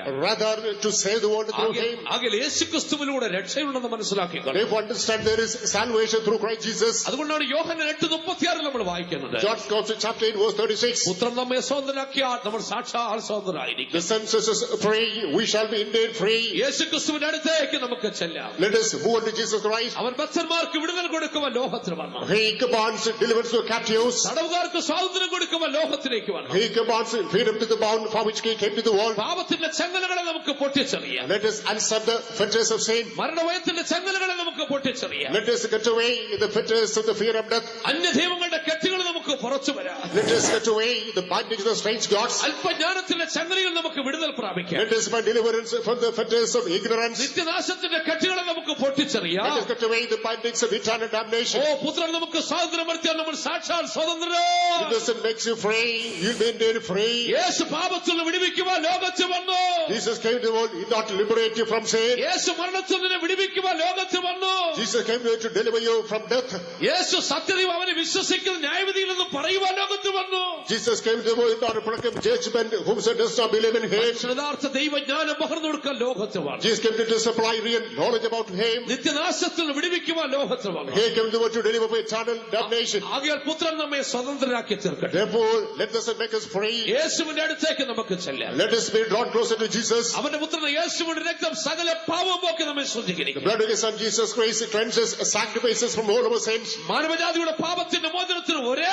വഴിയാണ് rather to save the world through him. ആകെ യേശു ക്രിസ്തുവിലൂടെ രക്ഷയുണ്ടെന്ന് മനസ്സിലാക്കിക്കൊണ്ട് Therefore understand there is salvation through Christ Jesus. അതുകൊണ്ടാണ് യോഹന എട്ട് മുപ്പത്തിയാറിൽ നമ്മൾ വായിക്കുന്നത് John Gospel chapter 8 verse 36. പുത്രൻ നമ്മെ സ്വതന്ത്രനാക്കിയാൽ നമ്മൾ സാക്ഷാൽ സ്വതന്ത്രരായിരിക്കും The senses says free, we shall be indeed free. യേശു ക്രിസ്തുവിന്റെ അടുത്തേക്ക് നമുക്ക് ചെല്ലാം Let us move unto Jesus Christ. അവൻ ഭക്തന്മാർക്ക് വിടുതൽ കൊടുക്കുവാൻ ലോകത്തിൽ വന്നു He commands deliverance to captives. തടവുകാർക്ക് സ്വാതന്ത്ര്യം കൊടുക്കുവാൻ ലോകത്തിലേക്ക് വന്നു He commands freedom to the bound for which he came to the world. പാപത്തിന്റെ ചങ്ങലകളെ നമുക്ക് പൊട്ടിച്ചെറിയാം Let us answer the fetters of sin. മരണഭയത്തിന്റെ ചങ്ങലകളെ നമുക്ക് പൊട്ടിച്ചെറിയാം Let us get away the fetters of the fear of death. അന്യദൈവങ്ങളുടെ കെട്ടുകൾ നമുക്ക് പുറത്തു വരാം Let us get away the bondage of strange gods. അല്പജ്ഞാനത്തിന്റെ ചങ്ങലയിൽ നമുക്ക് വിടുതൽ പ്രാപിക്കാം Let us find deliverance from the fetters of ignorance. നിത്യനാശത്തിന്റെ കെട്ടുകളെ നമുക്ക് പൊട്ടിച്ചെറിയാം Let us get away the bondage of eternal oh damnation. പുത്രൻ നമുക്ക് സ്വാതന്ത്ര്യം വരുത്തിയാൽ നമ്മൾ സാക്ഷാൽ സ്വതന്ത്രരോ Innocent makes you free. You've been made free. യേശു പാപത്തിൽ നിന്ന് വിടുവിക്കുവാൻ ലോകത്തിൽ വന്നു Jesus came to the world, he not to liberate you from sin. യേശു മരണത്തിൽ നിന്ന് വിടുവിക്കുവാൻ ലോകത്തിൽ വന്നു Jesus came here to deliver you from death. യേശു സത്യദൈവം അവനെ വിശ്വസിക്കുന്ന ന്യായവിധിയിൽ നിന്ന് പറയുവാൻ ലോകത്തിൽ വന്നു Jesus came to the world not to proclaim judgment, whomsoever does not believe in him. യഥാർത്ഥ ദൈവജ്ഞാനം പകർന്നു കൊടുക്കാൻ ലോകത്തിൽ വന്നു Jesus came to supply real knowledge about him. നിത്യനാശത്തിൽ നിന്ന് വിടുവിക്കുവാൻ ലോകത്തിൽ വന്നു He came to the world to deliver from eternal damnation. ആകയാൽ പുത്രൻ നമ്മെ സ്വതന്ത്രരാക്കി തീർക്കട്ടെ Therefore, let the Son make us free. യേശുവിന്റെ അടുത്തേക്ക് നമുക്ക് ചെല്ലാം Let us be drawn closer to Jesus. അവന്റെ പുത്രൻ യേശുവിന്റെ രക്തം സകല പാവം പോക്കി നമ്മെ The ശുദ്ധീകരിക്കും blood of His Son Jesus Christ cleanses, sanctifies us from all our sins. മാനവജാതിയുടെ പാപത്തിന്റെ മോചനത്തിന് ഒരേ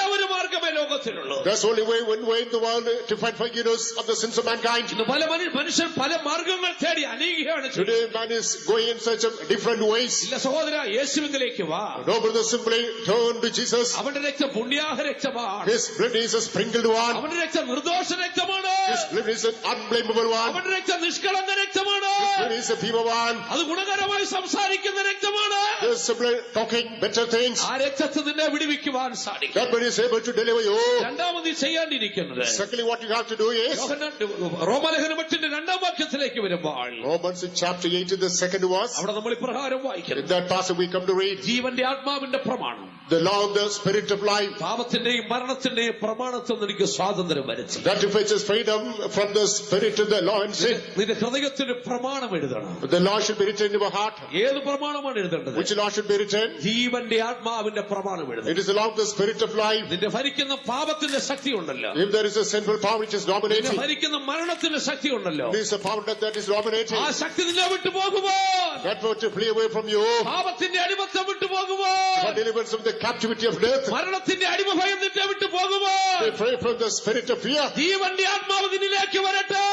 ഒരു മാർഗമേ ലോകത്തിലുള്ളൂ That's only way, one way in the world to find forgiveness of the sins of mankind. ഇന്ന് പല മനു- മനുഷ്യർ പല മാർഗങ്ങൾ തേടി അനീകയാണ് ചെയ്യുന്നത്. Today, man is going in search of different ways. ഇല്ല സഹോദര യേശുവിലേക്ക് വാ No, brother, simply turn to Jesus. അവന്റെ രക്തം പുണ്യാഹ രക്തമാണ് His blood is a sprinkled one. അവന്റെ രക്തം നിർദോഷ രക്തമാണ് His blood is an unblameable one. അവന്റെ രക്തം നിഷ്കളങ്ക രക്തമാണ് His blood is a pure one. അത് ഗുണകരമായി സംസാരിക്കുന്ന രക്തമാണ് His blood talking better things. ആ രക്തത്തിൽ നിന്നെ വിടുവിക്കുവാൻ സാധിക്കും That blood is able to deliver you. രണ്ടാമത് ചെയ്യാണ്ടിരിക്കുന്നത്. റോമലഹനമറ്റിന്റെ രണ്ടാം വാക്യത്തിലേക്ക് വരുമ്പോൾ Romans chapter 8 the second was അവിടെ നമ്മൾ ഇപ്രകാരം വായിക്കുന്നു. ജീവന്റെ ആത്മാവിന്റെ പ്രമാണം. The law of the spirit of life പാപത്തിന്റെയും മരണത്തിന്റെയും പ്രമാണത്തിൽ നിന്ന് എനിക്ക് സ്വാതന്ത്ര്യം വരുത്തി that is freedom from the spirit of the law and sin. നിന്റെ ഹൃദയത്തിന് പ്രമാണം എഴുതണം The law should be written in your heart. ഏത് പ്രമാണമാണ് എഴുതേണ്ടത് Which law should be written? ജീവന്റെ ആത്മാവിന്റെ പ്രമാണം എഴുതണം It is the law of the spirit of life. നിന്റെ ഭരിക്കുന്ന പാപത്തിന്റെ ശക്തി ഉണ്ടല്ലോ If there is a sinful power which is നിന്നെ dominating, ഭരിക്കുന്ന മരണത്തിന്റെ ശക്തി ഉണ്ടല്ലോ This is a power that, is dominating. ആ ശക്തി നിന്നെ വിട്ടു പോകുമോ That power to flee away from you. പാപത്തിന്റെ അടിമത്തം വിട്ടു പോകുമോ For deliverance of the captivity of death. മരണത്തിന്റെ അടിമ ഭയം നിന്നെ വിട്ടു പോകുമോ Be free from the spirit of fear. ജീവന്റെ ആത്മാവ് നിന്നിലേക്ക് വരട്ടെ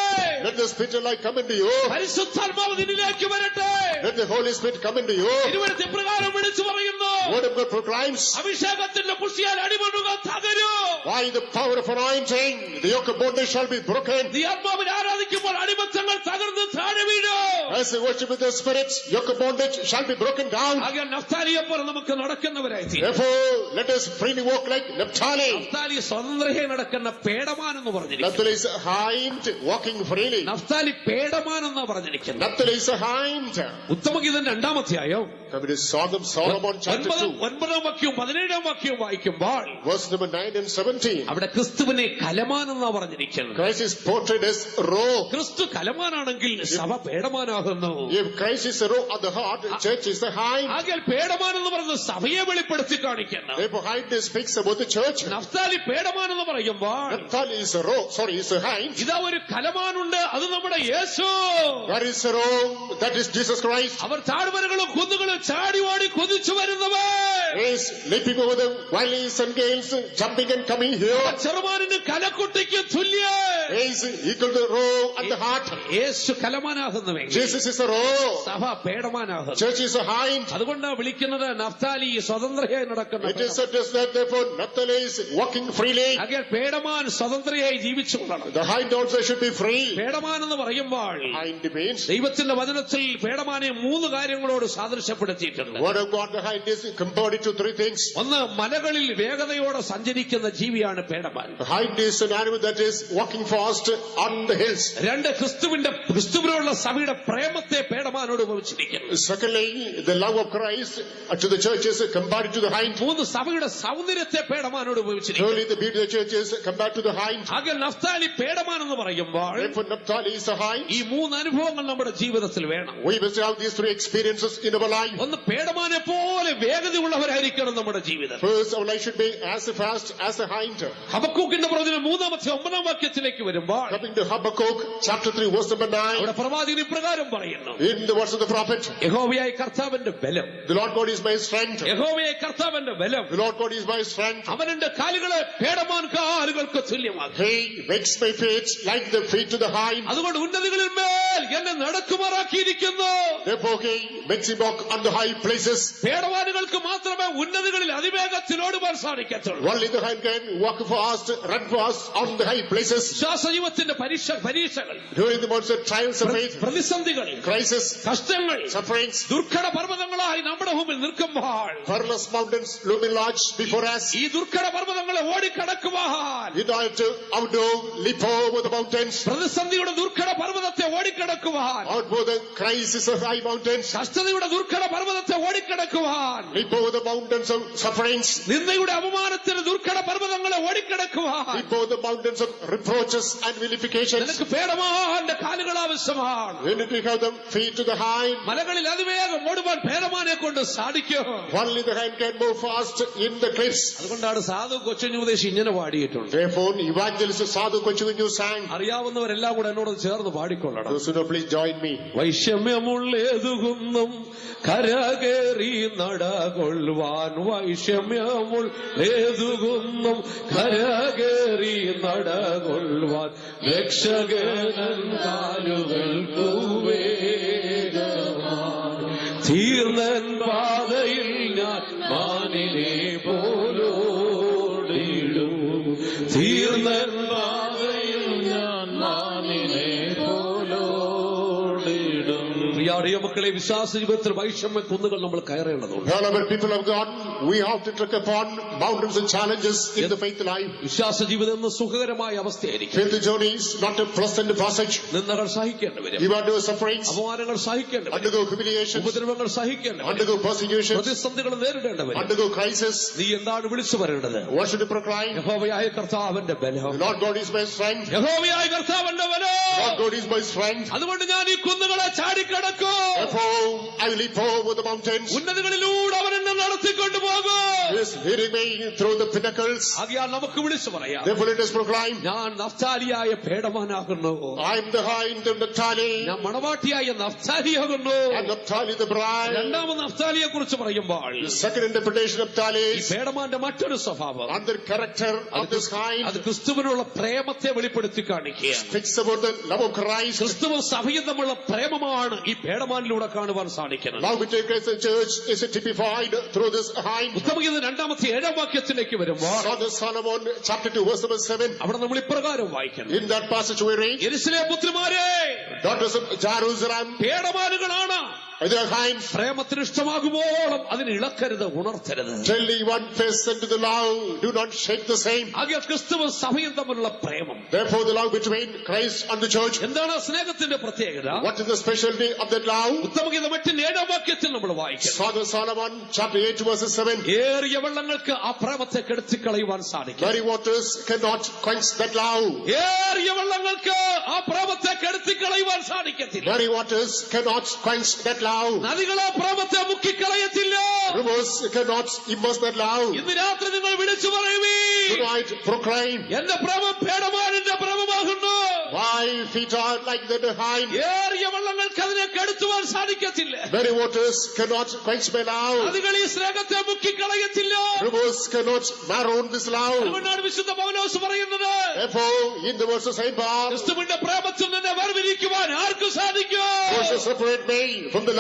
Let the spirit of life come into you. പരിശുദ്ധാത്മാവ് നിന്നിലേക്ക് വരട്ടെ Let the Holy Spirit come into you. ഇരുവരുത്തി പ്രകാരം വിളിച്ചു പറയുന്നു Word of God proclaims. അഭിഷേകത്തിന്റെ പുഷ്ടിയാൽ അടിമണ്ണുക തകരൂ By the power of anointing, the yoke of bondage shall be broken. നീ ആത്മാവിനെ ആരാധിക്കുമ്പോൾ അടിമത്തങ്ങൾ തകർന്ന് താഴെ വീഴൂ As we worship with the spirits, yoke of bondage shall be broken down. ആകെ നഫ്താലിയെ പോലെ നമുക്ക് നടക്കുന്നവരായി തീരും. Therefore, let us freely walk like Naphtali. Naphtali സ്വതന്ത്രയെ നടക്കുന്ന പേടമാൻ എന്ന് പറഞ്ഞിരിക്കുന്നു Naphtali is hymned, hind walking freely. Naphtali പേടമാൻ എന്നാ പറഞ്ഞിരിക്കുന്നത് Naphtali is hymned. hind. ഉത്തമഗീതം രണ്ടാമധ്യായോ Come to Sodom, Solomon chapter ഒൻപതാം 2, ഒൻപതാം വാക്യവും പതിനേഴാം വാക്യവും വായിക്കുമ്പോൾ verse number 9 and 17. അവിടെ ക്രിസ്തുവിനെ കലമാൻ എന്നാ പറഞ്ഞിരിക്കുന്നത് Christ is portrayed as raw. ക്രിസ്തു കലമാനാണെങ്കിൽ സഭ പേടമാനാകുന്നു If Christ is a raw at the heart, church is the hind. ആകെ പേടമാൻ എന്ന് പറയുന്നത് സഭയെ വെളിപ്പെടുത്തി കാണിക്കണം. പറയുമ്പോൾ ഇതാ ഒരു കലമാനുണ്ട് അത് നമ്മുടെ യേശു. അവർ താഴ്വരകളും കുന്നുകളും ചാടി ഓടി കുതിച്ചു വരുന്നവർ ചെറുമാനിന് കലക്കുട്ടിക്ക് തുല്യമാനാകുന്നു അതുകൊണ്ടാണ് വിളിക്കുന്നത് നഫ്താലി സ്വതന്ത്ര നടക്കുന്ന It is addressed that therefore Naphtali is walking freely. അകെ പേടമാൻ സ്വതന്ത്രയായി ജീവിച്ചു കൊള്ളണം The hind also should be free. പേടമാൻ എന്ന് പറയുമ്പോൾ Hind means ദൈവത്തിന്റെ വചനത്തിൽ പേടമാനെ മൂന്ന് കാര്യങ്ങളോട് സാദൃശ്യപ്പെടുത്തിയിട്ടുണ്ട് word of God. The hind is compared to three things. ഒന്ന് മലകളിൽ വേഗതയോടെ സഞ്ചരിക്കുന്ന ജീവിയാണ് പേടമാൻ The hind is an animal that is walking fast on the hills. രണ്ട് ക്രിസ്തുവിന്റെ ക്രിസ്തുവിനോടുള്ള സഭയുടെ പ്രേമത്തെ പേടമാനോട് ഉപമിച്ചിരിക്കുന്നു Secondly, the love of Christ to the churches compared to the. മൂന്ന് സഭയുടെ സൗന്ദര്യത്തെ പേടമാനോട് നഫ്താലി പേടമാൻ എന്ന് പറയുമ്പോൾ hind. ഈ മൂന്ന് അനുഭവങ്ങൾ നമ്മുടെ ജീവിതത്തിൽ വേണം. ഒന്ന് പേടമാനെ പോലെ വേഗതയുള്ളവരായിരിക്കണം നമ്മുടെ ജീവിതം. ഹബക്കൂക്കിന്റെ പ്രവചനം മൂന്നാമത്തെ ഒമ്പതാം വാക്യത്തിലേക്ക് വരുമ്പോൾ Habakkuk, chapter 3, verse 9. അവിടെ പ്രവാചകൻ ഇപ്രകാരം പറയുന്നു യഹോവയായ കർത്താവിന്റെ ബലം the Lord കർത്താവിന്റെ ബലം The Lord God is my strength. അവൻ എന്റെ കാലുകളെ പേടമാൻ കാലുകൾക്ക് തുല്യമാകും He makes my feet like the feet to the hind. അതുകൊണ്ട് ഉന്നതികളിൽ മേൽ എന്നെ നടക്കുമാറാക്കിയിരിക്കുന്നു Therefore, he makes him walk on the high places. പേടവാനുകൾക്ക് മാത്രമേ ഉന്നതികളിൽ അതിവേഗത്തിൽ ഓടുവാൻ സാധിക്കത്തുള്ളൂ Only the hind can walk fast, run fast on the high places. വിശ്വാസജീവത്തിന്റെ പരീക്ഷ പരീക്ഷകൾ During the months of trials of faith, പ്രതിസന്ധികളിൽ crisis, കഷ്ടങ്ങൾ sufferings, ദുർഘട പർവതങ്ങളായി നമ്മുടെ മുമ്പിൽ നിൽക്കുമ്പോൾ perilous mountains looming large before us. ഈ ദുർഘട പർവതങ്ങളെ ഓടിക്കടക്കുവാൻ In order to outdo, leap over the mountains, പ്രതിസന്ധിയുടെ ദുർഘട പർവതത്തെ ഓടിക്കടക്കുവാൻ outgo the crisis of high mountains, കഷ്ടതയുടെ ദുർഘട പർവതത്തെ ഓടിക്കടക്കുവാൻ leap over the mountains of sufferings, നിന്ദയുടെ അപമാനത്തിന് ദുർഘട പർവതങ്ങളെ ഓടിക്കടക്കുവാൻ leap over the mountains of reproaches and vilifications. നിനക്ക് പേടമാന്റെ കാലുകൾ ആവശ്യമാണ് You need to have them feet to the hind. മലകളിൽ അതിവേഗം ഓടുവാൻ പേടമാനെ കൊണ്ട് സാധിക്കും Only the hand can move fast in the cliffs. അതുകൊണ്ടാണ് സാധു കൊച്ചുഞ്ഞുപദേശി ഇങ്ങനെ പാടിയിട്ടുണ്ട് Therefore, evangelist Sadhu Kochugunju sang, അറിയാവുന്നവരെല്ലാം കൂടെ എന്നോട് ചേർന്ന് പാടിക്കൊള്ളണം Those who know, please join me. വൈഷമ്യമുള്ളേതുകുന്നും കരകേറി നടകൊള്ളുവാൻ വൈഷമ്യമുള്ളേതുകുന്നും കരകേറി നടകൊള്ളുവാൻ രക്ഷകനൻ കാലുകൾക്കു വേഗമാൻ തീർന്നൻ പാതയിൽ മക്കളെ വിശ്വാസ ജീവിതത്തിൽ വൈഷമ്യ കുന്നുകൾ നമ്മൾ കയറേണ്ടതുണ്ട്. വിശ്വാസ ജീവിതം എന്ന സുഖകരമായ അവസ്ഥയായിരിക്കും. നിന്നകൾ അപമാനങ്ങൾ ഉപദ്രവങ്ങൾ പ്രതിസന്ധികൾ ക്രൈസിസ് നീ എന്താണ് വിളിച്ചു വരേണ്ടത് കർത്താവിന്റെ ബലം. അതുകൊണ്ട് ഞാൻ ഈ കുന്നുകളെ ചാടിക്കടക്കും. ഉന്നതികളിലൂടെ അവൻ എന്നെ നടത്തിക്കൊണ്ടു പോകും. നമുക്ക് വിളിച്ചു പറയാം. ഞാൻ നഫ്താലിയായ പേടമാനാകുന്നു ഞാൻ മണവാട്ടിയായ നഫ്താലിയാകുന്നു. രണ്ടാമത് നഫ്താലിയെ കുറിച്ച് പറയുമ്പോൾ പേടമാന്റെ മറ്റൊരു സ്വഭാവം. അത് ക്രിസ്തുവിനുള്ള പ്രേമത്തെ വെളിപ്പെടുത്തി കാണിക്കുക ക്രിസ്തുവ സഭയിൽ തമ്മിലുള്ള പ്രേമമാണ് ഈ പേടമാനിൽ കണ്ണിലൂടെ കാണുവാൻ സാധിക്കുന്നത്. രണ്ടാമത്തെ ഏഴാം വാക്യത്തിലേക്ക് വരുമ്പോൾ അവിടെ നമ്മൾ ഇപ്രകാരം വായിക്കുന്നു. പുത്രിമാരെ പേടമാനുകളാണ്. their hinds, പ്രേമത്തിന് ഇഷ്ടമാകുമ്പോളും അതിന് ഇളക്കരുത് ഉണർത്തരുത് tell thee one face unto the love, do not shake the same. ആകെ ക്രിസ്തുവും സഭയും തമ്മിലുള്ള പ്രേമം Therefore, the love between Christ and the church. എന്താണ് ആ സ്നേഹത്തിന്റെ പ്രത്യേകത What is the specialty of that love? ഉത്തമഗീത മറ്റിന് ഏഴാം വാക്യത്തിൽ നമ്മൾ വായിക്കും Son of Solomon, chapter 8, verse 7. ഏറിയ വെള്ളങ്ങൾക്ക് ആ പ്രേമത്തെ കെടുത്തിക്കളയുവാൻ സാധിക്കും Many waters cannot quench that love. ഏറിയ വെള്ളങ്ങൾക്ക് ആ പ്രേമത്തെ കെടുത്തിക്കളയുവാൻ സാധിക്കത്തില്ല Many waters cannot quench that love. നദികളെ പ്രേമത്തെ മുക്കിക്കളയത്തില്ല Rivers cannot immerse that love. ഇന്ന് രാത്രി നിങ്ങൾ വിളിച്ചു പറയുവീ Tonight, proclaim, എന്റെ പ്രേമം പേടമാനിന്റെ പ്രേമമാകുന്നു My feet are like the hind. ഏറിയ വെള്ളങ്ങൾക്ക് അതിനെ കെടുത്തുവാൻ സാധിക്കത്തില്ല Many waters cannot quench my love. നദികൾ ഈ സ്നേഹത്തെ മുക്കിക്കളയത്തില്ല Rivers cannot maroon this love. അതുകൊണ്ടാണ് വിശുദ്ധ പൗലോസ് പറയുന്നത് Therefore, in the verse of Saint Paul, ക്രിസ്തുവിന്റെ പ്രേമത്തിൽ നിന്നെ വേർതിരിക്കുവാൻ ആർക്കും സാധിക്കും who shall separate me from the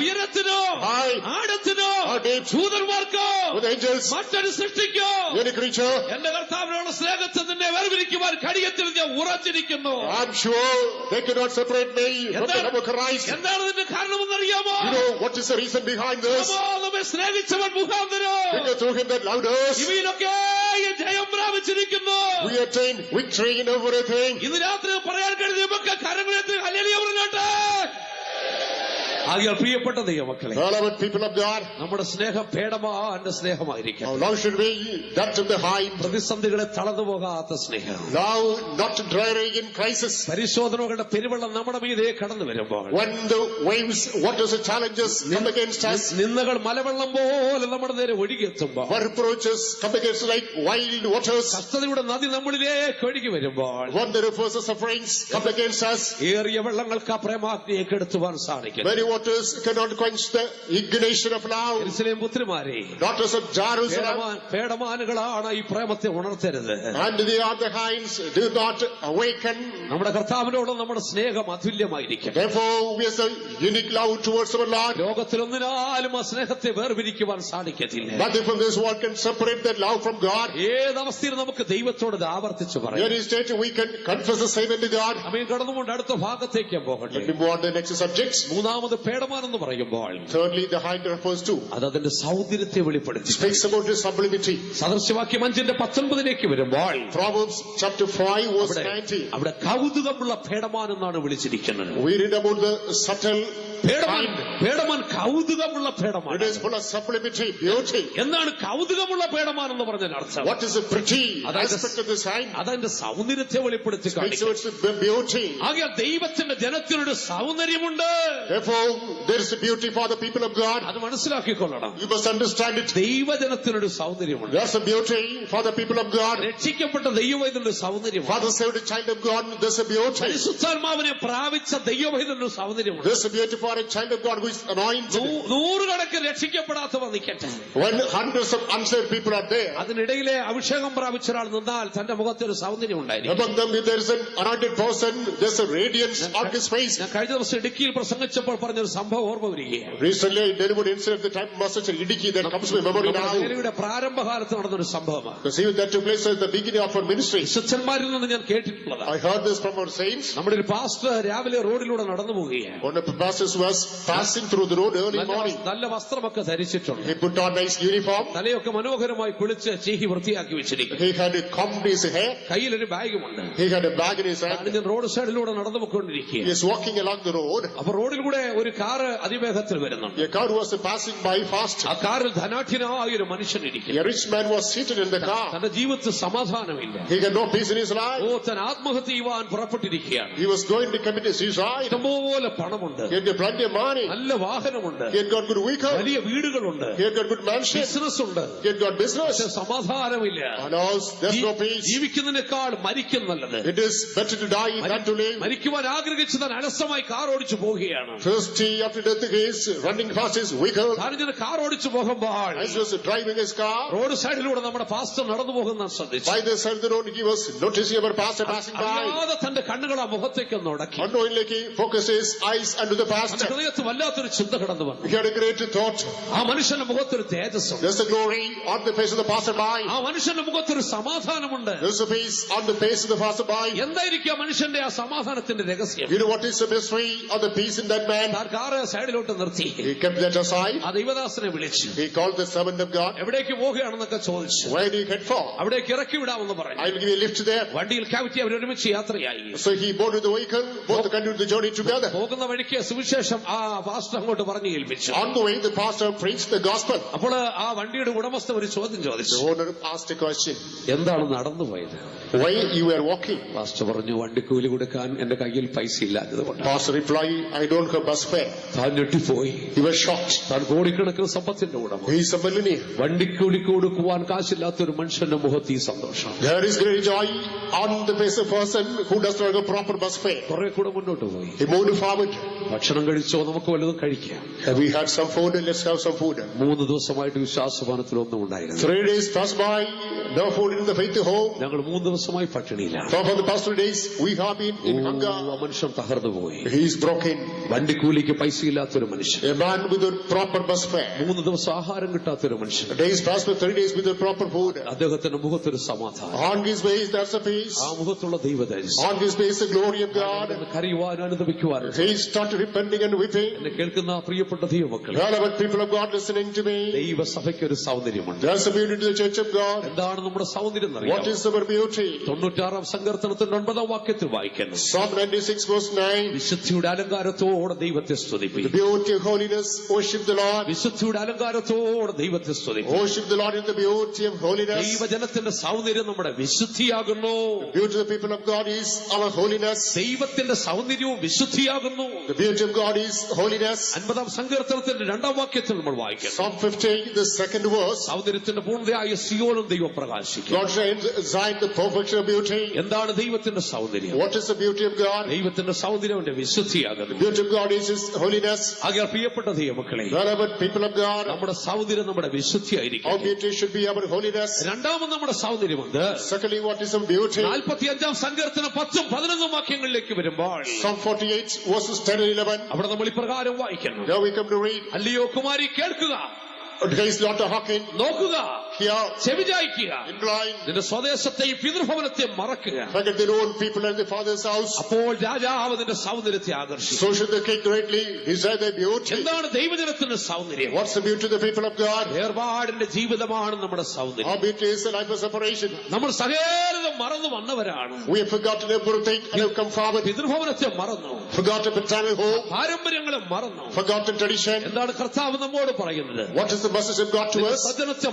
ഉയരത്തിനോ high, ആഴത്തിനോ or deep, ദൂതന്മാർക്കോ with angels, മറ്റൊരു സൃഷ്ടിക്കോ any creature. എന്റെ കർത്താവിനോട് സ്നേഹത്തിൽ നിന്നെ വേർതിരിക്കുവാൻ കഴിയത്തിൽ ഞാൻ ഉറച്ചിരിക്കുന്നു I'm sure they cannot separate me from the love of Christ. എന്താണ് ഇതിന്റെ കാരണമെന്നറിയാമോ You know what is the reason behind this? അപ്പോ നമ്മെ സ്നേഹിച്ചവൻ മുഖാന്തരം Because through him that loved us, ഇവയിലൊക്കെ ജയം പ്രാപിച്ചിരിക്കുന്നു we attain victory in everything. ഇന്ന് രാത്രി പറയാൻ കഴിഞ്ഞ നമുക്ക് കരങ്ങളെത്തി ഹല്ലേലൂയ പറഞ്ഞോട്ടെ ആകിയാൽ പ്രിയപ്പെട്ട നമ്മുടെ സ്നേഹ സ്നേഹം പേടമാന്റെ സ്നേഹമായിരിക്കും പ്രതിസന്ധികളെ തളർന്നു പോകാത്ത സ്നേഹം. പരിശോധനകളുടെ പെരുവള്ളം നമ്മുടെ മീതെ കടന്നു വരുമ്പോൾ നിന്നകൾ മലവെള്ളം പോലെ നമ്മുടെ നേരെ ഒഴുകിയെത്തുമ്പോൾ കസ്തയുടെ നദി നമ്മളിലേക്ക് ഒഴുകി വരുമ്പോൾ ഏറിയ വെള്ളങ്ങൾക്ക് അപ്രമാജ്ഞയെ കെടുത്തുവാൻ സാധിക്കും. Waters cannot quench the ignition of love. Jerusalem പുത്രിമാരെ Daughters of Jerusalem, പേടമാൻ പേടമാനുകളാണ് ഈ പ്രേമത്തെ ഉണർത്തരുത് and the other hinds do not awaken. നമ്മുടെ കർത്താവിനോട് നമ്മുടെ സ്നേഹം അതുല്യമായിരിക്കും Therefore, we have a unique love towards our Lord. ലോകത്തിലൊന്നിനാലും ആ സ്നേഹത്തെ വേർപിരിക്കുവാൻ സാധിക്കത്തില്ല Nothing from this world can separate that love from God. ഏതവസ്ഥയിൽ നമുക്ക് ദൈവത്തോട് ഇത് ആവർത്തിച്ചു Here പറയാം is state we can confess the same unto God. അമീൻ കടന്നുകൊണ്ട് അടുത്ത ഭാഗത്തേക്ക് പോകട്ടെ Let me move on to the next subjects. മൂന്നാമത് പേടമാൻ എന്ന് പറയുമ്പോൾ Thirdly, the hind refers to അത് അതിന്റെ സൗന്ദര്യത്തെ വെളിപ്പെടുത്തി speaks about his sublimity. സദൃശ്യവാക്യം അഞ്ചിന്റെ പത്തൊൻപതിലേക്ക് വരുമ്പോൾ Proverbs chapter 5 verse അവിടെ 19. അവിടെ കൗതുകമുള്ള പേടമാൻ എന്നാണ് വിളിച്ചിരിക്കുന്നത് We read about the subtle പേടമാൻ hind. പേടമാൻ കൗതുകമുള്ള പേടമാൻ It is full of sublimity, beauty. എന്താണ് കൗതുകമുള്ള പേടമാൻ എന്ന് പറഞ്ഞാൽ അർത്ഥം What is the pretty അതായത് aspect of this സൗന്ദര്യത്തെ വെളിപ്പെടുത്തി കാണിക്കുന്നു beauty. ആകെ ദൈവത്തിന്റെ ജനത്തിനൊരു സൗന്ദര്യമുണ്ട് Therefore, there is a beauty for the people of God. അത് മനസ്സിലാക്കിക്കൊള്ളണം You must understand it. ദൈവജനത്തിനൊരു സൗന്ദര്യമുണ്ട് There's a beauty for the people of God. രക്ഷിക്കപ്പെട്ട ദൈവവൈദ്യന്റെ സൗന്ദര്യമുണ്ട് For the saved child of God, there's a beauty. പരിശുദ്ധാത്മാവിനെ പ്രാപിച്ച ദൈവവൈദ്യന്റെ സൗന്ദര്യമുണ്ട് There's a beauty for a child of God who is anointed. നൂറുകണക്കിന് രക്ഷിക്കപ്പെടാത്തവർ നിൽക്കട്ടെ When hundreds of unsaved people are there, അതിനിടയിലെ അഭിഷേകം പ്രാപിച്ച ഒരാൾ നിന്നാൽ തന്റെ മുഖത്ത് ഒരു സൗന്ദര്യം ഉണ്ടായിരിക്കും among them if there is an anointed person, there's a radiance on his face. ഞാൻ കഴിഞ്ഞ ദിവസം ഇടുക്കിയിൽ പ്രസംഗിച്ചപ്പോൾ പറഞ്ഞൊരു ഒരു സംഭവം ഓർമ്മ വരികയാണ്. പ്രാരംഭകാലത്ത് നടന്നൊരു സംഭവമാണ്. സ്വച്ഛന്മാരിൽ നിന്ന് ഞാൻ കേട്ടിട്ടുള്ളത്. നമ്മുടെ ഒരു പാസ്റ്റർ രാവിലെ റോഡിലൂടെ നടന്നു പോവുകയാണ്. നല്ല വസ്ത്രമൊക്കെ ധരിച്ചിട്ടുണ്ട്. യൂണിഫോം തലയൊക്കെ മനോഹരമായി കുളിച്ച് ചീഹി വൃത്തിയാക്കി വെച്ചിരിക്കും കയ്യിലൊരു ബാഗുമുണ്ട്. ഞാൻ റോഡ് സൈഡിലൂടെ നടന്നു പോയിക്കൊണ്ടിരിക്കുകയാണ്. അപ്പൊ റോഡിൽ കൂടെ ഒരു കാറ് അതിവേഗത്തിൽ വരുന്നുണ്ട് A car was passing by fast. ആ കാറിൽ ധനാഠ്യനായ ഒരു മനുഷ്യൻ ഇരിക്കുന്നു A rich man was seated in the car. തന്റെ ജീവിതത്തിൽ സമാധാനമില്ല He had no peace in his oh life. താൻ ആത്മഹത്യ ചെയ്യുവാൻ പുറപ്പെട്ടിരിക്കുകയാണ് He was going to commit suicide. ഇഷ്ടംപോലെ പണമുണ്ട് He had plenty of money. നല്ല വാഹനമുണ്ട് He had got good vehicle. വലിയ വീടുകളുണ്ട് He had got good mansion. Business ഉണ്ട് He had got business. സമാധാനമില്ല And also, there's no ജീ- peace. ജീവിക്കുന്നതിനേക്കാൾ മരിക്കും നല്ലത് It is better to die than to live. മരിക്കുവാൻ ആഗ്രഹിച്ച് താൻ അലസമായി കാർ ഓടിച്ചു പോവുകയാണ് Thirsty after death, is running fast is vehicle. താനിങ്ങനെ കാർ ഓടിച്ചു പോകുമ്പോൾ As he was driving his car, road സൈഡിലൂടെ നമ്മുടെ പാസ്റ്റർ നടന്നു പോകുന്ന ശ്രദ്ധിച്ചു by the side of the road, he was noticing our pastor passing by. അറിയാതെ തന്റെ കണ്ണുകൾ ആ മുഖത്തേക്ക് ഒന്ന് ഉടക്കി Unknowingly, he focused his eyes unto the തന്റെ pastor. ഹൃദയത്തിൽ വല്ലാത്തൊരു ചിന്ത കടന്നു വന്നു He had a great thought. ആ മനുഷ്യന്റെ മുഖത്തൊരു തേജസ്സുണ്ട് There's a glory on the face of the passerby. ആ മനുഷ്യന്റെ മുഖത്തൊരു സമാധാനമുണ്ട് There's a peace on the face of the passerby. എന്തായിരിക്കും ആ മനുഷ്യന്റെ ആ സമാധാനത്തിന്റെ രഹസ്യം You know what is the mystery of the peace in that man? താൻ കാറ് സൈഡിലോട്ട് നിർത്തി. ദൈവദാസനെ വിളിച്ചു. എവിടേക്ക് പോവുകയാണെന്നൊക്കെ ചോദിച്ചു. Why do you get for അവിടേക്ക് ഇറക്കി വിടാമെന്ന് പറഞ്ഞു. I will give you a lift there വണ്ടിയിൽ കയറ്റി അവർ ഒരുമിച്ച് യാത്രയായി പോകുന്ന വഴിക്ക് സുവിശേഷം ആ പാസ്റ്റർ അങ്ങോട്ട് പറഞ്ഞു ഏൽപ്പിച്ചു. അപ്പോൾ ആ വണ്ടിയുടെ ഉടമസ്ഥൻ ഒരു ചോദ്യം ചോദിച്ചു. എന്താണ് നടന്നു പോയത് Why you were walking? Pastor പറഞ്ഞു വണ്ടിക്കൂലി കൊടുക്കാൻ എന്റെ കയ്യിൽ പൈസ ഇല്ലാത്തതുകൊണ്ട് Pastor replied, I don't have bus fare. താൻ ഞെട്ടിപ്പോയി He was shocked. താൻ കോടിക്കണക്കിന് സമ്പത്തിന്റെ ഉടമ He is a millionaire. വണ്ടിക്കൂലി കൊടുക്കുവാൻ കാശില്ലാത്ത ഒരു മനുഷ്യന്റെ മുഖത്ത് ഈ സന്തോഷം There is great joy on the face of a person who does not have a proper bus fare. കുറെ കൂടെ മുന്നോട്ട് പോയി He moved forward. ഭക്ഷണം കഴിച്ചോ നമുക്ക് വല്ലതും കഴിക്കാം Have we had some food? Let's have some food. മൂന്ന് ദിവസമായിട്ട് വിശ്വാസപാനത്തിലൊന്നും ഉണ്ടായിരുന്നു Three days passed by, no food in the faith home. ഞങ്ങൾ മൂന്ന് ദിവസമായി ഭക്ഷണിയിലാണ് വണ്ടി കൂലിക്ക് പൈസ ഇല്ലാത്തൊരു മനുഷ്യൻ മൂന്ന് ദിവസം ആഹാരം കിട്ടാത്തൊരു മനുഷ്യൻ. അദ്ദേഹത്തിന്റെ മുഖത്തൊരു സമാധാനം. ആ മുഖത്തുള്ള ദൈവത കേൾക്കുന്ന പ്രിയപ്പെട്ട ദൈവസഭയ്ക്ക് ഒരു സൗന്ദര്യമുണ്ട്. എന്താണ് നമ്മുടെ സൗന്ദര്യം What is the beauty? തൊണ്ണൂറ്റാറാം സങ്കീർത്തനത്തിന്റെ ഒൻപതാം വാക്യത്തിൽ വായിക്കുന്നു Psalm 96 verse 9. വിശുദ്ധിയുടെ അലങ്കാരത്തോടെ ദൈവത്തെ The സ്തുതിപ്പിക്കും beauty of holiness, worship the Lord. വിശുദ്ധിയുടെ അലങ്കാരത്തോടെ ദൈവത്തെ സ്തുതിപ്പിക്കും Worship the Lord in the beauty of holiness. ദൈവജനത്തിന്റെ സൗന്ദര്യം നമ്മുടെ വിശുദ്ധിയാകുന്നു Beauty of the people of God is our holiness. ദൈവത്തിന്റെ സൗന്ദര്യവും വിശുദ്ധിയാകുന്നു The beauty of God is holiness. അൻപതാം സങ്കീർത്തനത്തിന്റെ രണ്ടാം വാക്യത്തിൽ നമ്മൾ വായിക്കുന്നു Psalm 50, the second verse. സൗന്ദര്യത്തിന്റെ പൂർണതയായ സിയോനും ദൈവം പ്രകാശിക്കും God shines Zion the perfection of beauty. എന്താണ് ദൈവത്തിന്റെ സൗന്ദര്യം What is the beauty of God? ദൈവത്തിന്റെ സൗന്ദര്യം അവന്റെ വിശുദ്ധിയാകുന്നു The beauty of God is His holiness. ആകെ പ്രിയപ്പെട്ട ദൈവമക്കളെ Relevant people of God, നമ്മുടെ സൗന്ദര്യം നമ്മുടെ വിശുദ്ധിയായിരിക്കും how beauty should be our holiness. രണ്ടാമത് നമ്മുടെ സൗന്ദര്യമുണ്ട് Secondly, what is some beauty? നാൽപ്പത്തി അഞ്ചാം സങ്കീർത്തനം പത്തും പതിനൊന്നും വാക്യങ്ങളിലേക്ക് വരുമ്പോൾ Psalm 48 verses 10 and 11. അവിടെ നമ്മൾ ഇപ്രകാരം വായിക്കുന്നു Now we come to read. അല്ലയോ കുമാരി കേൾക്കുക Praise lot to hearken, നോക്കുക നിന്റെ സ്വദേശത്തെ പിതൃഭവനത്തെ മറക്കുക. അപ്പോൾ രാജാവ് നിന്റെ സൗന്ദര്യത്തെ ആകർഷിച്ചു എന്താണ് ദൈവജനത്തിന്റെ സൗന്ദര്യം? ജീവിതമാണ് നമ്മുടെ സൗന്ദര്യം. നമ്മൾ സകലതും മറന്നു വന്നവരാണ്. പിതൃഭവനത്തെ മറന്നു. പാരമ്പര്യങ്ങളെ മറന്നു. എന്താണ് കർത്താവ് നമ്മോട് പറയുന്നത്?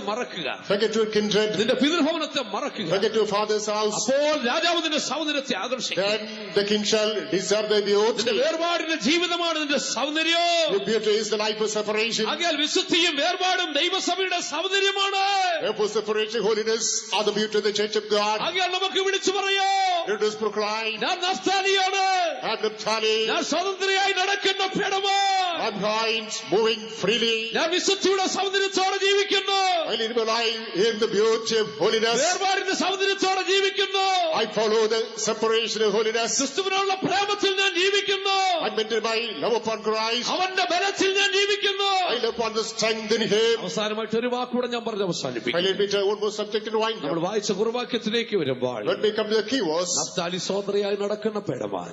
മറക്കുക. Forget your kindred, നിന്റെ പിതൃഭവനത്തെ മറക്കുക forget your father's house. അപ്പോൾ രാജാവ് നിന്റെ സൗന്ദര്യത്തെ ആകർഷിക്കും Then the king shall desire their നിന്റെ beauty. വേർപാടിന്റെ ജീവിതമാണ് നിന്റെ സൗന്ദര്യം Your beauty is the life of separation. ആകയാൽ വിശുദ്ധിയും വേർപാടും ദൈവസഭയുടെ സൗന്ദര്യമാണ് Therefore, separation, holiness are the beauty of the church of God. ആകയാൽ നമുക്ക് വിളിച്ചു പറയോ Let us proclaim, ഞാൻ നസ്താനിയാണ് I'm Naphtali, ഞാൻ സ്വതന്ത്രയായി നടക്കുന്ന പിടമോ I'm kind, moving freely. ഞാൻ വിശുദ്ധിയുടെ സൗന്ദര്യത്തോടെ ജീവിക്കുന്നു I live my life in the beauty of holiness. വേർപാടിന്റെ സൗന്ദര്യത്തോടെ ജീവിക്കുന്നു I follow the separation of holiness. ക്രിസ്തുവിനുള്ള പ്രേമത്തിൽ ഞാൻ ജീവിക്കുന്നു I maintain my love upon Christ. അവന്റെ ബലത്തിൽ ഞാൻ ജീവിക്കുന്നു I live upon the strength in Him. അവസാനമായിട്ട് ഒരു വാക്കുകൂടെ ഞാൻ പറഞ്ഞ് അവസാനിപ്പിക്കും let Peter, one more subject to wind നമ്മൾ. വായിച്ച കുറുവാക്യത്തിലേക്ക് വരുമ്പോൾ Let me come to the key words. Naphtali സ്വതന്ത്രയായി നടക്കുന്ന പേടമാൻ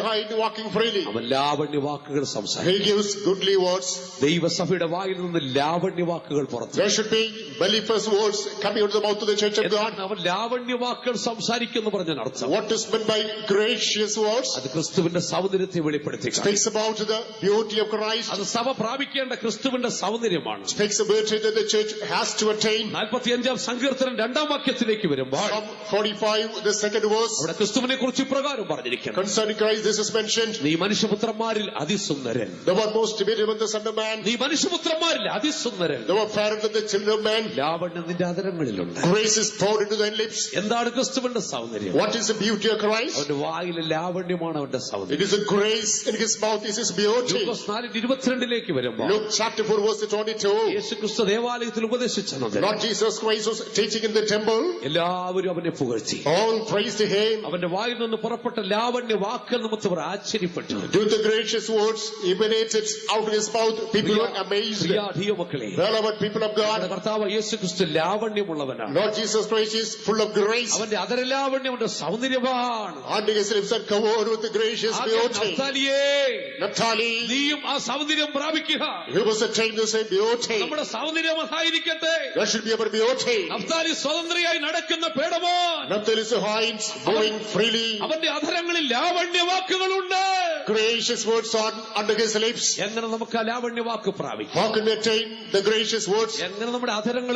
a hide walking freely. അവൻ ലാവണ്യ വാക്കുകൾ സംസാരിക്കും He gives goodly words. ദൈവസഭയുടെ വായിൽ നിന്ന് ലാവണ്യ വാക്കുകൾ പുറത്തു There should be mellifluous words coming out of the mouth of the church of God. എന്താണ് അവൻ ലാവണ്യ വാക്കുകൾ സംസാരിക്കുന്നു പറഞ്ഞ അർത്ഥം What is meant by gracious words? അത് ക്രിസ്തുവിന്റെ സൗന്ദര്യത്തെ വെളിപ്പെടുത്തി Speaks about the beauty of Christ. അത് സഭ പ്രാപിക്കേണ്ട ക്രിസ്തുവിന്റെ സൗന്ദര്യമാണ് Speaks the beauty that the church has to attain. നാൽപ്പത്തിയഞ്ചാം സങ്കീർത്തനം രണ്ടാം വാക്യത്തിലേക്ക് വരുമ്പോൾ Psalm 45, the second verse. അവിടെ ക്രിസ്തുവിനെ കുറിച്ച് ഇപ്രകാരം പറഞ്ഞിരിക്കണം Concerning Christ, this is mentioned. നീ മനുഷ്യപുത്രന്മാരിൽ അതിസുന്ദരൻ The one most beautiful the Son of Man. നീ മനുഷ്യപുത്രന്മാരിൽ അതിസുന്ദരൻ The one fairer than the children of men. ലാവണ്യം നിന്റെ അതരങ്ങളിലുണ്ട് Grace is poured into thy lips. എന്താണ് ക്രിസ്തുവിന്റെ സൗന്ദര്യം What is the beauty of Christ? അവന്റെ വായിലെ ലാവണ്യമാണ് അവന്റെ സൗന്ദര്യം It is a grace in his mouth is his beauty. ലൂക്കോസ് നാലിന്റെ ഇരുപത്തിരണ്ടിലേക്ക് വരുമ്പോൾ Luke chapter 4 verse 22. യേശു ക്രിസ്തു ദേവാലയത്തിൽ ഉപദേശിച്ചത് Lord Jesus Christ was teaching in the temple. എല്ലാവരും അവനെ പുകഴ്ത്തി All praise to him. അവന്റെ വായിൽ നിന്ന് പുറപ്പെട്ട ലാവണ്യ വാക്കുകൾ നിമിത്തം അവർ ആശ്ചര്യപ്പെട്ടു Due to the gracious words emanated out of his mouth, people were amazed. പ്രിയ ദൈവമക്കളെ Relevant people of നമ്മുടെ God. കർത്താവ് യേശു യേശുക്രിസ്തു ലാവണ്യമുള്ളവനാണ്. ജീസസ് ഫുൾ ഓഫ് ഗ്രേസ് അവന്റെ അതര ലാവണ്യം സൗന്ദര്യമാണ്. നീയും ആ സൗന്ദര്യം പ്രാപിക്കുക. നമ്മുടെ സൗന്ദര്യം maxHeight ആയിരിക്കട്ടെ സൗന്ദര്യമായിരിക്കട്ടെ സ്വതന്ത്രയായി നടക്കുന്ന പേടമോയിങ് ഫ്രീലി അവന്റെ അധരങ്ങളിൽ ലാവണ്യ വാക്കുകളുണ്ട് gracious words on under his lips എങ്ങനെ നമുക്ക് ആ ലാവണ്യ വാക്ക് പ്രാപിക്കാം? How can we attain the gracious words എങ്ങനെ നമ്മുടെ അധരങ്ങൾ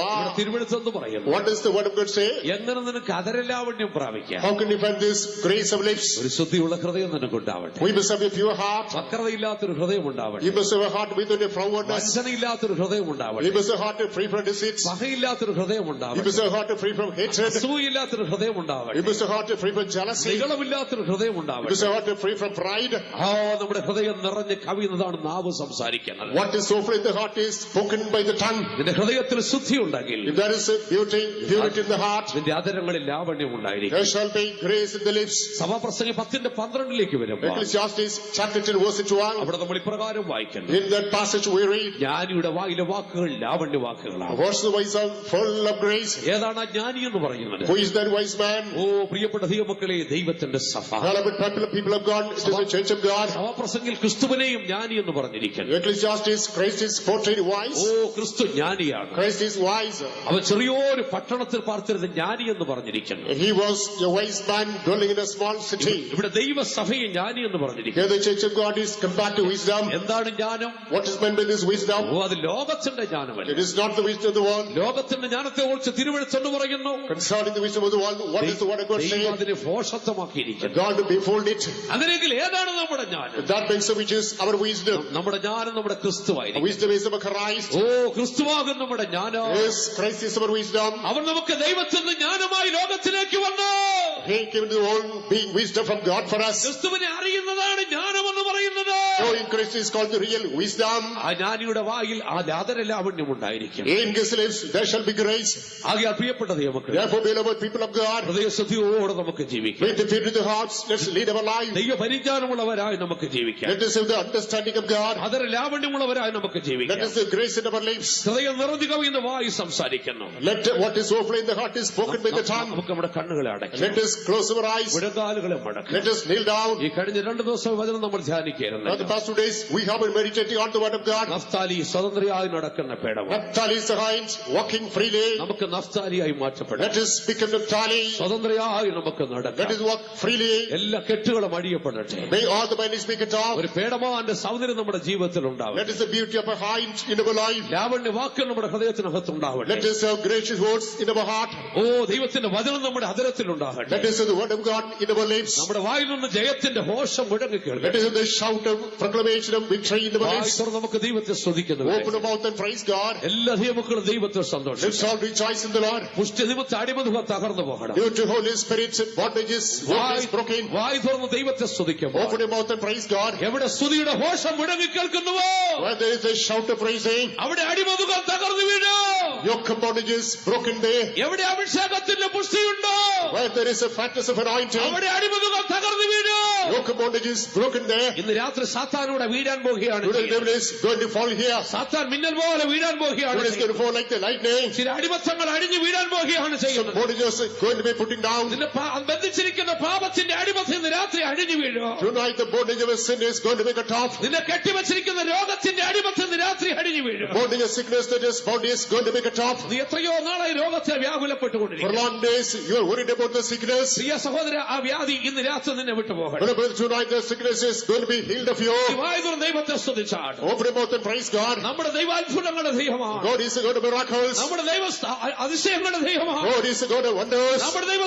തിരുവനന്തപുരത്ത് പറയുന്നു What does the word of God say? എങ്ങനെ നിനക്ക് അതരലാവണ്യം പ്രാപിക്കാം How can you find this grace of lips? ഒരു ശുദ്ധിയുള്ള ഹൃദയം നിനക്കുണ്ടാവട്ടെ We must have a pure heart. വക്രതയില്ലാത്തൊരു ഹൃദയം ഉണ്ടാവട്ടെ You must have a heart within a forwardness. വഞ്ചനയില്ലാത്തൊരു ഹൃദയം You ഉണ്ടാവട്ടെ must have a heart free from deceit. പകയില്ലാത്തൊരു ഹൃദയം You ഉണ്ടാവട്ടെ must have a heart free from hatred. അസൂയില്ലാത്തൊരു ഹൃദയം You ഉണ്ടാവട്ടെ must have a heart free from jealousy. You നികളമില്ലാത്തൊരു ഹൃദയം must ഉണ്ടാവട്ടെ have a heart free from pride. ആ നമ്മുടെ ഹൃദയം നിറഞ്ഞ് കവിയുന്നതാണ് നാവ് സംസാരിക്കുന്നത് What is so free in the heart is spoken by the tongue. നിന്റെ ഹൃദയത്തിൽ ശുദ്ധി ഉണ്ടെങ്കിൽ If there is a beauty, purity in the heart, നിന്റെ അതരങ്ങളിൽ ലാവണ്യം ഉണ്ടായിരിക്കും shall be grace in the lips. സഭാപ്രസംഗം പത്തിന്റെ പന്ത്രണ്ടിലേക്ക് വരുമ്പോൾ Ecclesiastes chapter 10 verse 12. അവിടെ നമ്മൾ ഇപ്രകാരം വായിക്കുന്നു In that passage we read, ജ്ഞാനിയുടെ വായിലെ വാക്കുകൾ ലാവണ്യ വാക്കുകളാണ് What's the wise are full of grace? ഏതാണ് ആ ജ്ഞാനി എന്ന് പറയുന്നത് Who is that wise man? ഓ പ്രിയപ്പെട്ട ദൈവമക്കളെ ദൈവത്തിന്റെ സഭ Beloved people, people of God, it is the church of God. സഭാപ്രസംഗിൽ ക്രിസ്തുവിനെയും ജ്ഞാനി എന്ന് പറഞ്ഞിരിക്കുന്നു Ecclesiastes, Christ is portrayed oh wise. ക്രിസ്തു ജ്ഞാനിയാണ് Christ is wise. അവൻ ചെറിയൊരു പട്ടണത്തിൽ പാർത്തിരുന്ന ജ്ഞാനി എന്ന് പറഞ്ഞിരിക്കുന്നു He was a wise man dwelling in a small city. ഇവിടെ ദൈവസഭയെ ജ്ഞാനി എന്ന് പറഞ്ഞിരിക്കുന്നു Here the church of God is compared to wisdom. എന്താണ് ജ്ഞാനം What is meant by this wisdom? ഓ അത് ലോകത്തിന്റെ ജ്ഞാനമല്ല It is not the wisdom of the world. ലോകത്തിന്റെ ജ്ഞാനത്തെ കുറിച്ച് തിരുവഴുത്തെന്ന് പറയുന്നു Concerning the wisdom of the world, what is the word of God ദൈവം saying? അതിനെ ഭോഷത്വമാക്കിയിരിക്കുന്നു God befold it. അങ്ങനെയെങ്കിൽ ഏതാണ് നമ്മുടെ ജ്ഞാനം That the which is our wisdom. നമ്മുടെ ജ്ഞാനം നമ്മുടെ ക്രിസ്തുവായിരിക്കും Wisdom is our Christ. ഓ ക്രിസ്തുവാകും നമ്മുടെ ജ്ഞാനം Yes, Christ is our wisdom. അവൻ നമുക്ക് ദൈവത്തിൽ നിന്ന് ജ്ഞാനമായി ലോകത്തിലേക്ക് വന്നു He came to world being wisdom from God for us. ക്രിസ്തുവിനെ അറിയുന്നതാണ് ജ്ഞാനമെന്ന് പറയുന്നത് in Christ is called the real wisdom. ആ ജ്ഞാനിയുടെ വായിൽ ആ ലാതരലാവണ്യം ഉണ്ടായിരിക്കും In his lips there shall be grace. ആകെ പ്രിയപ്പെട്ട ദൈവമക്കൾ Therefore, beloved people of God, ഹൃദയശുദ്ധിയോടെ നമുക്ക് ജീവിക്കാം with the fear in the hearts, let's lead our life. ദൈവ പരിജ്ഞാനമുള്ളവരായി നമുക്ക് ജീവിക്കാം Let us have the understanding of God. അതര ലാവണ്യമുള്ളവരായി നമുക്ക് Let ജീവിക്കാം us have grace in our lips. ഹൃദയം നിറഞ്ഞു കവിയുന്ന വായി സംസാരിക്കുന്നു Let what is overflow in the heart is spoken by the tongue. നമുക്ക് നമ്മുടെ കണ്ണുകളെ അടയ്ക്കാം Let us close our eyes. വിടകാലുകളെ മടക്കാം Let us kneel down. ഈ കഴിഞ്ഞ രണ്ടു ദിവസം വചനം നമ്മൾ Now, the past two days, we have been meditating on the word of God. Naphtali സ്വതന്ത്രയായി നടക്കുന്ന പേടവ Naphtali is the hinds, walking freely. നമുക്ക് നഫ്താലിയായി മാറ്റപ്പെടാം Let us become Naphtali. സ്വതന്ത്രയായി നമുക്ക് Let നടക്കാം us walk freely. എല്ലാ കെട്ടുകളും അടിയപ്പെടട്ടെ May all the bindings be cut off. ഒരു പേടമാന്റെ സൗന്ദര്യം നമ്മുടെ ജീവിതത്തിൽ ഉണ്ടാവട്ടെ Let us the beauty of a hind in our life. ലാവണ്യ വാക്കുകൾ നമ്മുടെ ഹൃദയത്തിനകത്ത് ഉണ്ടാവട്ടെ Let us have gracious words in our heart. ഓ ദൈവത്തിന്റെ വചനം നമ്മുടെ അതിരത്തിൽ ഉണ്ടാകട്ടെ Let us have the word of God in our lips. നമ്മുടെ വായിൽ നിന്ന് ജയത്തിന്റെ ഘോഷം മുഴങ്ങി Let കേൾക്കട്ടെ us have the shout of proclamation of victory in our വായി lips. തുറന്ന് നമുക്ക് ദൈവത്തെ സ്തുതിക്കുന്നു Open our mouth and praise God. എല്ലാ ദൈവമക്കളും ദൈവത്തെ സന്തോഷം Let's all rejoice in the Lord. പുഷ്ടി നിമിത്ത അടിമതുക തകർന്നു പോകണം Due to Holy Spirit's bondages, yoke is broken. വായി തുറന്ന് ദൈവത്തെ സ്തുതിക്കുമ്പോൾ Open your mouth and praise God. എവിടെ സ്തുതിയുടെ ഘോഷം മുഴങ്ങി കേൾക്കുന്നുവോ Where there is a shout of praising, അവിടെ അടിമതുകം തകർന്നു വീഴോ yoke of bondages broken there. എവിടെ അഭിഷേകത്തിന്റെ പുഷ്ടിയുണ്ടോ Where there is a fatness of anointing, അവിടെ അടിമതുകം തകർന്നു വീഴോ Yoke of is broken there. ഇന്ന് രാത്രി സാത്താനൂടെ വീഴാൻ പോകുകയാണ് Today devil is going to fall here. സാത്താൻ മിന്നൽ പോലെ വീഴാൻ പോകുകയാണ് Today is going to fall like the lightning. ചില അടിമത്തങ്ങൾ അടിഞ്ഞു വീഴാൻ Some ചെയ്യുന്നത് bondages are going to be putting down. നിന്റെ ബന്ധിച്ചിരിക്കുന്ന പാപത്തിന്റെ അടിമത്തിൽ ഇന്ന് രാത്രി അഴിഞ്ഞു വീഴോ Tonight the bondage of sin is going to be cut off. നിന്നെ കെട്ടിവച്ചിരിക്കുന്ന രോഗത്തിന്റെ അടിമത്തിൽ ഇന്ന് രാത്രി അഴിഞ്ഞു വീഴോ Bondage of sickness that is body is going to be cut off. നീ എത്രയോ നാളായി രോഗത്തെ For long days you are worried about the sickness. പ്രിയ സഹോദര ആ വ്യാധി ഇന്ന് രാത്രി നിന്നെ വിട്ടുപോകണം But brother, tonight the sickness is going to be healed of you. വായുതുറ ദൈവത്തെ സ്തുതിച്ചാണ് Open your mouth and praise God. നമ്മുടെ ദൈവാത്ഭുതങ്ങളുടെ ദൈവമാണ് God is a God of miracles. നമ്മുടെ ദൈവ അതിശയങ്ങളുടെ ദൈവമാണ് God is a God of wonders. നമ്മുടെ ദൈവ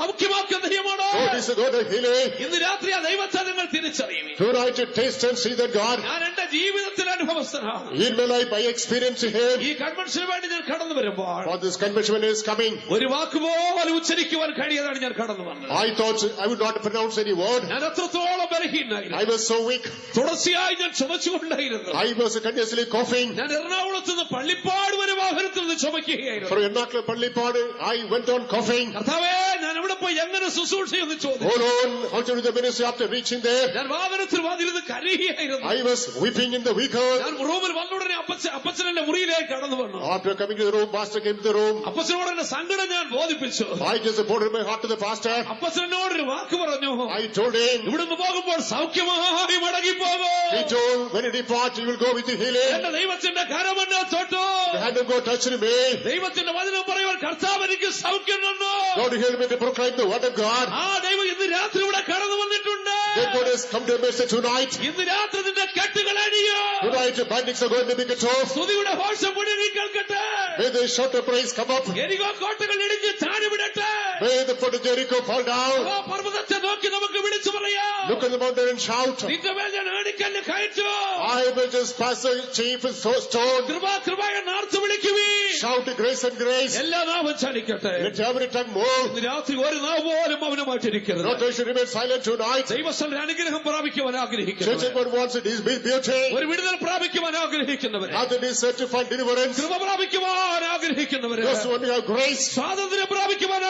സൗഖ്യമാക്കുന്ന ദൈവമാണ് God is a God of healing. ഇന്ന് രാത്രി ആ ദൈവത്തെ നിങ്ങൾ തിരിച്ചറിയും Tonight you taste and see that God. ഞാൻ എന്റെ ജീവിതത്തിൽ അനുഭവസ്ഥനാണ് In my life I experience Him. ഈ കൺവെൻഷന് വേണ്ടി ഞാൻ കടന്നു വരുമ്പോൾ For this convention is coming. ഒരു വാക്കുപോലെ ഉച്ചരിക്കുവാൻ കഴിയാതാണ് ഞാൻ കടന്നു വന്നത് I thought I would not pronounce any word. ഞാൻ എത്രത്തോളം ബലഹീനായിരുന്നു I was so weak. തുടർച്ചയായി ഞാൻ ചുമച്ചുകൊണ്ടായിരുന്നു I was continuously coughing. ഞാൻ എറണാകുളത്ത് നിന്ന് പള്ളിപ്പാട് വരെ വാഹനത്തിൽ നിന്ന് ചുമക്കുകയായിരുന്നു For Ernakla Pallipadu, I went on coughing. കർത്താവേ ഞാൻ എവിടെ പോയി എങ്ങനെ ശുശ്രൂഷയെന്ന് ചോദിച്ചു Hold on, how to do the ministry after reaching there? ഞാൻ വാഹനത്തിൽ വന്നിരുന്ന് കരയുകയായിരുന്നു I was weeping in the vehicle. ഞാൻ റൂമിൽ വന്നുടനെ അപ്പച്ച അപ്പച്ചനെന്റെ മുറിയിലേക്ക് കടന്നു വന്നു After coming to the room, pastor came to the room. അപ്പച്ചനോട് എന്റെ സങ്കടം ഞാൻ ബോധിപ്പിച്ചു I just reported my heart to the pastor. അപ്പച്ചനോട് ഒരു വാക്ക് പറഞ്ഞു I told him, ഇവിടുന്ന് പോകുമ്പോൾ സൗഖ്യമായി മടങ്ങിപ്പോകും he told, when you depart, you will go with the healing. എന്റെ ദൈവത്തിന്റെ കരമെന്നെ തൊട്ടു The hand of God touched me. ദൈവത്തിന്റെ വചനം പറയുവാൻ കർത്താവ് എനിക്ക് സൗഖ്യം തന്നു God help me to proclaim the word of God. ആ ദൈവം ഇന്ന് രാത്രി ഇവിടെ കടന്നു വന്നിട്ടുണ്ട് Let God has come to a message tonight. ഇന്ന് രാത്രി നിന്റെ കെട്ടുകൾ അഴിയോ Tonight your bindings are going to be cut off. സ്തുതിയുടെ ഘോഷം മുഴുവൻ നീ കേൾക്കട്ടെ May the shout of praise come up. എരികോ കോട്ടകൾ ഇടിഞ്ഞ് താഴെ വിടട്ടെ May the foot of Jericho fall down. ആ പർവ്വതത്തെ നോക്കി നമുക്ക് വിളിച്ചു പറയാം Look at the mountain and shout. നിന്റെ മേൽ ഞാൻ ആണിക്കല്ല് കയറ്റു I will just pass the chief and so stone. കൃപ കൃപ എന്ന് ആർത്ത് വിളിക്കുവീ Shout grace and grace. എല്ലാ നാമം ചലിക്കട്ടെ Let every tongue move. ഇന്ന് രാത്രി ഒരു നാവ് പോലും മൗനമായിട്ടിരിക്കരുത് Not I should remain silent tonight. ദൈവസ്ഥല അനുഗ്രഹം പ്രാപിക്കുവാൻ Church ആഗ്രഹിക്കുന്നവർ God wants it is beauty. ഒരു വിടുതൽ പ്രാപിക്കുവാൻ ആഗ്രഹിക്കുന്നവര് Other is certified deliverance. കൃപ പ്രാപിക്കുവാൻ ആഗ്രഹിക്കുന്നവര് Those who want to have grace. സ്വാതന്ത്ര്യം പ്രാപിക്കുവാൻ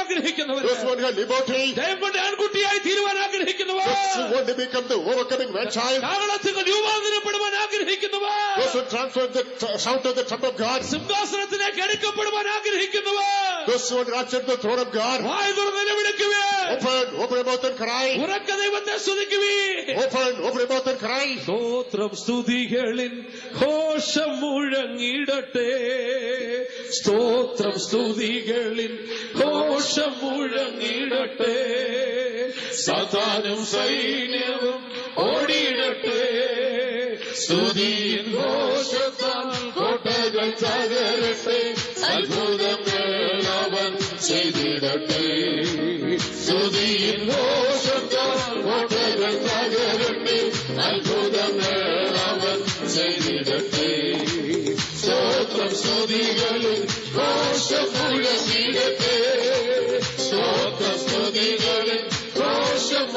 liberty. ജയം കൊണ്ട് ആൺകുട്ടിയായി തീരുവാൻ ആഗ്രഹിക്കുന്നവർ. കാകളത്തിൽ രൂപാന്തരപ്പെടുവാൻ ആഗ്രഹിക്കുന്നവർ. സിംഹാസനത്തിലേക്ക് എടുക്കപ്പെടുവാൻ ആഗ്രഹിക്കുന്നവർ Those who want to the throne of God. Open, open your mouth and cry. Open, open your mouth and cry. സ്തോത്രം സ്തുതികളിൻ ഘോഷം മുഴങ്ങിടട്ടെ സ്തോത്രം സ്തുതികളിൻ ഘോഷം മുഴങ്ങിടട്ടെ സദാനും സൈന്യവും ഓടിയിടട്ടെ സ്തുതിയിൻ ഘോഷത്താൽ കോട്ടകൾ തകരട്ടെ അവൻ ചെയ്തിടട്ടെ. സ്തുതിയിൽ ഘോഷത്താൽ കോട്ടകൾ തകരട്ടെ അത്ഭുതങ്ങൾ അവൻ ചെയ്തിടട്ടെ. സ്തോത്രം സ്തുതികളിൽ മുഴങ്ങിടട്ടെ സ്തോത്രം സ്തുതികളിൽ ഘോഷം